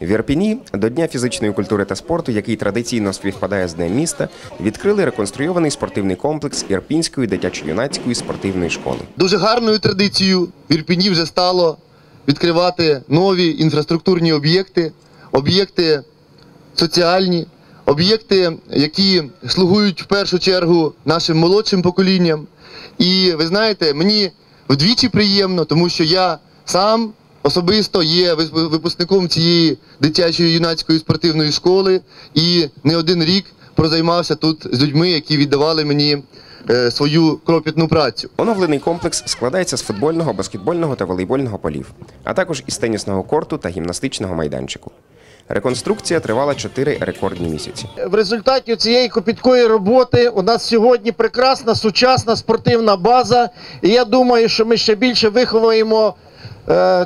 В Ірпіні до Дня фізичної культури та спорту, який традиційно співпадає з Днем міста, відкрили реконструйований спортивний комплекс Ірпінської дитячо-юнацької спортивної школи. Дуже гарною традицією в Ірпіні вже стало відкривати нові інфраструктурні об'єкти, об'єкти соціальні, об'єкти, які слугують в першу чергу нашим молодшим поколінням. І ви знаєте, мені вдвічі приємно, тому що я сам особисто є випускником цієї дитячої юнацької спортивної школи і не один рік прозаймався тут з людьми, які віддавали мені е, свою кропітну працю. Оновлений комплекс складається з футбольного, баскетбольного та волейбольного полів, а також із тенісного корту та гімнастичного майданчику. Реконструкція тривала 4 рекордні місяці. В результаті цієї копіткої роботи у нас сьогодні прекрасна сучасна спортивна база. І я думаю, що ми ще більше виховуємо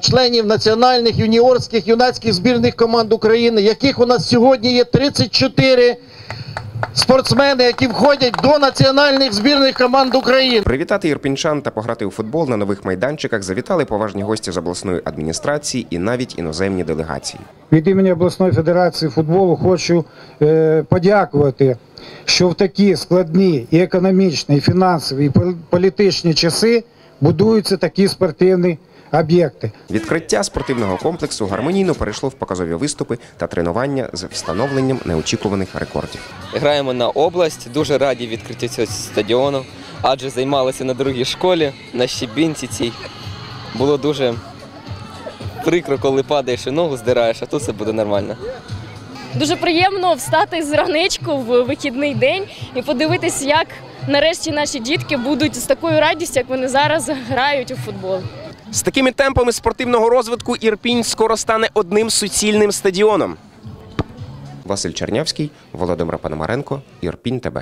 членів національних, юніорських, юнацьких збірних команд України, яких у нас сьогодні є 34 спортсмени, які входять до національних збірних команд України. Привітати ірпінчан та пограти у футбол на нових майданчиках завітали поважні гості з обласної адміністрації і навіть іноземні делегації. Від імені обласної федерації футболу хочу е, подякувати, що в такі складні і економічні, і фінансові, і політичні часи будуються такі спортивні об'єкти. Відкриття спортивного комплексу гармонійно перейшло в показові виступи та тренування з встановленням неочікуваних рекордів. Граємо на область, дуже раді відкриттю цього стадіону, адже займалися на другій школі, на щебінці цій. Було дуже прикро, коли падаєш і ногу здираєш, а тут все буде нормально. Дуже приємно встати з ранечку в вихідний день і подивитись, як нарешті наші дітки будуть з такою радістю, як вони зараз грають у футбол. З такими темпами спортивного розвитку Ірпінь скоро стане одним суцільним стадіоном. Василь Чернявський, Володимир Пономаренко, Ірпінь ТБ.